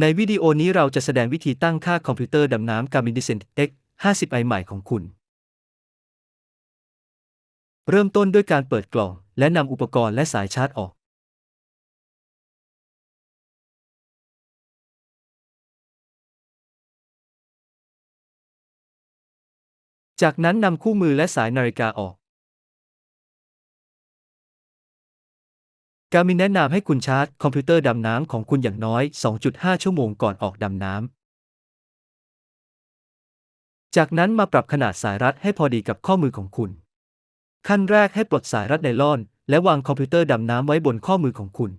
ในวิดีโอนี้เราจะแสดงวิธีตั้งค่าคอมพิวเตอร์ดำน้ำ Garmin Descent X 50i ใหม่ของคุณ เริ่มต้นด้วยการเปิดกล่อง และนำอุปกรณ์และสายชาร์จออก จากนั้นนำคู่มือและสายนาฬิกาออก การมินแนะนำให้คุณชาร์จคอมพิวเตอร์ดำน้ำของคุณอย่างน้อย 2.5 ชั่วโมงก่อนออกดำน้ำ จากนั้นมาปรับขนาดสายรัดให้พอดีกับข้อมือของคุณ ขั้นแรกให้ปลดสายรัดไนลอน และวางคอมพิวเตอร์ดำน้ำไว้บนข้อมือของคุณ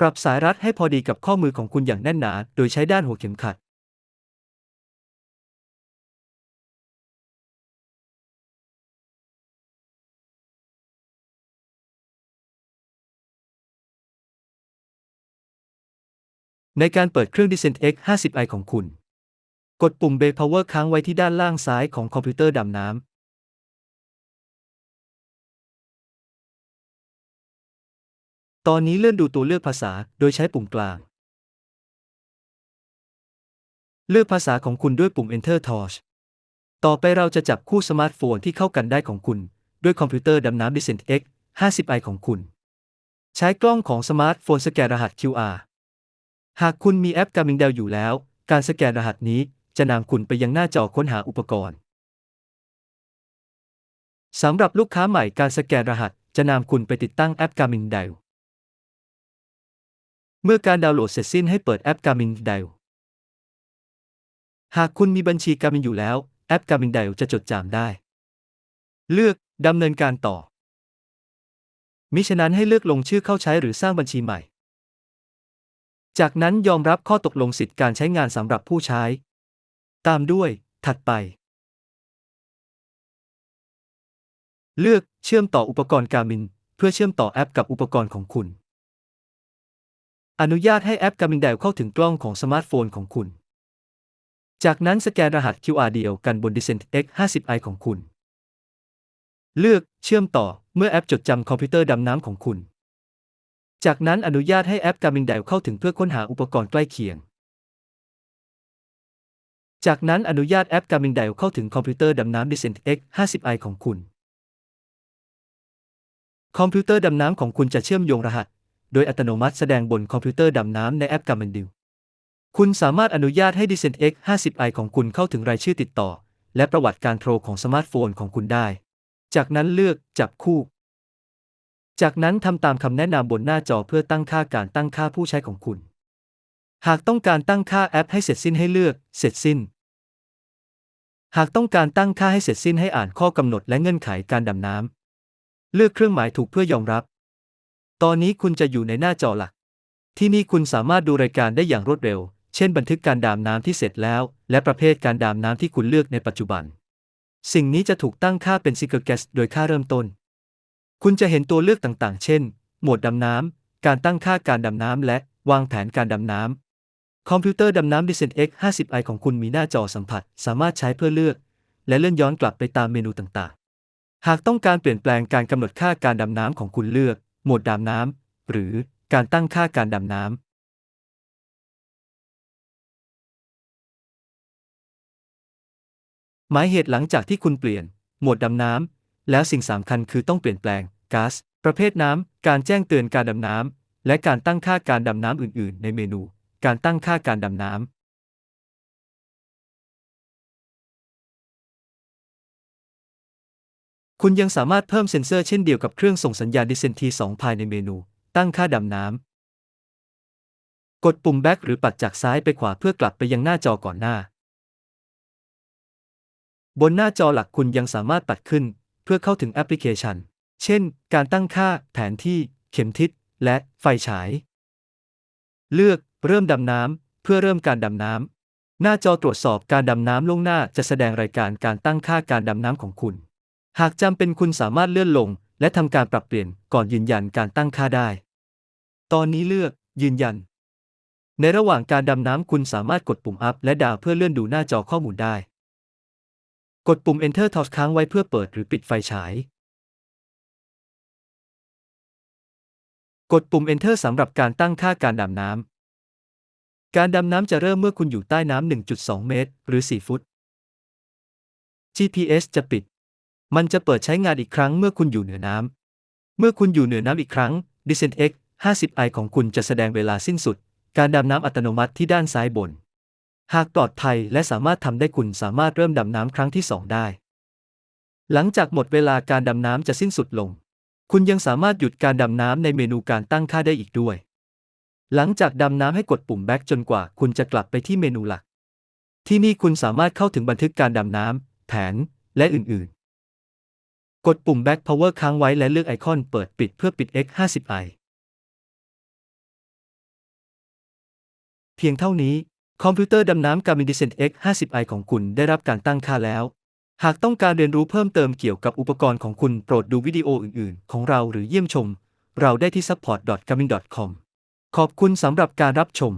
ปรับสายรัดให้พอดีกับข้อมือของคุณอย่างแน่นหนา โดยใช้ด้านหัวเข็มขัด ในการเปิดเครื่อง Descent X 50i ของคุณ กดปุ่ม Brake Power ค้างไว้ที่ด้านล่างซ้ายของคอมพิวเตอร์ดำน้ำตอนนี้เลื่อนดูตัวเลือกภาษาโดยใช้ปุ่มกลาง เลือกภาษาของคุณด้วยปุ่ม Enter Torch ต่อไปเราจะจับคู่สมาร์ทโฟนที่เข้ากันได้ของคุณ ด้วยคอมพิวเตอร์ดำน้ำ Descent X 50i ของคุณ ใช้กล้องของสมาร์ทโฟนสแกนรหัส QR หากคุณมีแอป Garmin Dell อยู่แล้ว การสแกนรหัสนี้จะนำคุณไปยังหน้าจอค้นหาอุปกรณ์สำหรับลูกค้าใหม่การสแกนรหัสจะนำคุณไปติดตั้งแอป Garmin Dell เมื่อการดาวน์โหลดเสร็จสิ้นให้เปิดแอป Garmin Dell หากคุณมีบัญชี Garmin อยู่แล้ว แอป Garmin Dell จะจดจำได้ เลือกดำเนินการต่อ มิฉะนั้นให้เลือกลงชื่อเข้าใช้หรือสร้างบัญชีใหม่ จากนั้นยอมรับข้อตกลงสิทธิการใช้งานสำหรับผู้ใช้ ตามด้วย ถัดไป เลือกเชื่อมต่ออุปกรณ์ Garmin เพื่อเชื่อมต่อแอปกับอุปกรณ์ของคุณ อนุญาตให้แอป Garmin Dell เข้าถึงกล้องของสมาร์ทโฟนของคุณ จากนั้นสแกนรหัส QR เดียวกันบน Descent X 50i ของคุณ เลือกเชื่อมต่อเมื่อแอปจดจำคอมพิวเตอร์ดำน้ำของคุณ จากนั้นอนุญาตให้แอป Garmin Dell เข้าถึงเพื่อค้นหาอุปกรณ์ใกล้เคียง จากนั้นอนุญาตแอป Garmin Dell เข้าถึงคอมพิวเตอร์ดำน้ำ Descent X 50i ของคุณ คอมพิวเตอร์ดำน้ำของคุณจะเชื่อมโยงรหัส โดยอัตโนมัติแสดงบนคอมพิวเตอร์ดำน้ำในแอป Garmin Dell คุณสามารถอนุญาตให้ Descent X 50i ของคุณเข้าถึงรายชื่อติดต่อ และประวัติการโทรของสมาร์ทโฟนของคุณได้ จากนั้นเลือกจับคู่ จากนั้นทำตามคำแนะนำบนหน้าจอเพื่อตั้งค่าการตั้งค่าผู้ใช้ของคุณ หากต้องการตั้งค่าแอปให้เสร็จสิ้นให้เลือก เสร็จสิ้น หากต้องการตั้งค่าให้เสร็จสิ้นให้อ่านข้อกำหนดและเงื่อนไขการดำน้ำ เลือกเครื่องหมายถูกเพื่อยอมรับ ตอนนี้คุณจะอยู่ในหน้าจอหลัก ที่นี่คุณสามารถดูรายการได้อย่างรวดเร็ว เช่น บันทึกการดำน้ำที่เสร็จแล้ว และประเภทการดำน้ำที่คุณเลือกในปัจจุบัน สิ่งนี้จะถูกตั้งค่าเป็น Secret Guess โดยค่าเริ่มต้น คุณจะเห็นตัวเลือกต่างๆ เช่นโหมดดำน้ำ การตั้งค่าการดำน้ำ และวางแผนการดำน้ำ คอมพิวเตอร์ดำน้ำ Descent X 50i ของคุณมีหน้าจอสัมผัส สามารถใช้เพื่อเลือก และเลื่อนย้อนกลับไปตามเมนูต่างๆ หากต้องการเปลี่ยนแปลงการกำหนดค่าการดำน้ำของคุณเลือกโหมดดำน้ำ หรือการตั้งค่าการดำน้ำหมายเหตุหลังจากที่คุณเปลี่ยนโหมดดำน้ำ แล้วสิ่งสำคัญคือต้องเปลี่ยนแปลงก๊าซประเภทน้ำ การแจ้งเตือนการดำน้ำ และการตั้งค่าการดำน้ำอื่น ๆ ในเมนู การตั้งค่าการดำน้ำคุณยังสามารถเพิ่มเซ็นเซอร์เช่นเดียวกับเครื่องส่งสัญญาณ Descent T2 ภายในเมนู ตั้งค่าดำน้ำ กดปุ่ม Back หรือปัดจากซ้ายไปขวาเพื่อกลับไปยังหน้าจอก่อนหน้า บนหน้าจอหลักคุณยังสามารถปัดขึ้น พื่อเข้าถึงแอปพลิเคชัน เช่น การตั้งค่า แผนที่ เข็มทิศ และไฟฉาย เลือก เริ่มดำน้ำ เพื่อเริ่มการดำน้ำ หน้าจอตรวจสอบการดำน้ำล่วงหน้าจะแสดงรายการการตั้งค่าการดำน้ำของคุณ หากจำเป็นคุณสามารถเลื่อนลง และทำการปรับเปลี่ยนก่อนยืนยันการตั้งค่าได้ ตอนนี้เลือก ยืนยัน ในระหว่างการดำน้ำคุณสามารถกดปุ่ม up และดาวเพื่อเลื่อนดูหน้าจอข้อมูลได้ กดปุ่ม enter torch ค้างไว้เพื่อเปิดหรือปิดไฟฉาย กดปุ่ม Enter สำหรับการตั้งค่าการดำน้ำ การดำน้ำจะเริ่มเมื่อคุณอยู่ใต้น้ำ 1.2 เมตร หรือ 4 ฟุต GPS จะปิด มันจะเปิดใช้งานอีกครั้งเมื่อคุณอยู่เหนือน้ำ เมื่อคุณอยู่เหนือน้ำอีกครั้ง Descent X 50i ของคุณจะแสดงเวลาสิ้นสุด การดำน้ำอัตโนมัติที่ด้านซ้ายบน หากปลอดภัยและสามารถทำได้คุณสามารถเริ่มดำน้ำครั้งที่2ได้ หลังจากหมดเวลาการดำน้ำจะสิ้นสุดลง คุณยังสามารถหยุดการดำน้ำในเมนูการตั้งค่าได้อีกด้วย หลังจากดำน้ำให้กดปุ่ม Back จนกว่าคุณจะกลับไปที่เมนูหลัก ที่นี่คุณสามารถเข้าถึงบันทึกการดำน้ำ แผน และอื่นๆ กดปุ่ม Back Power ค้างไว้และเลือกไอคอนเปิดปิดเพื่อปิด X50i เพียงเท่านี้ คอมพิวเตอร์ดำน้ำ Garmin Descent X50i ของคุณได้รับการตั้งค่าแล้ว หากต้องการเรียนรู้เพิ่มเติมเกี่ยวกับอุปกรณ์ของคุณโปรดดูวิดีโออื่น ๆ ของเราหรือเยี่ยมชม เราได้ที่ support.garmin.com ขอบคุณสำหรับการรับชม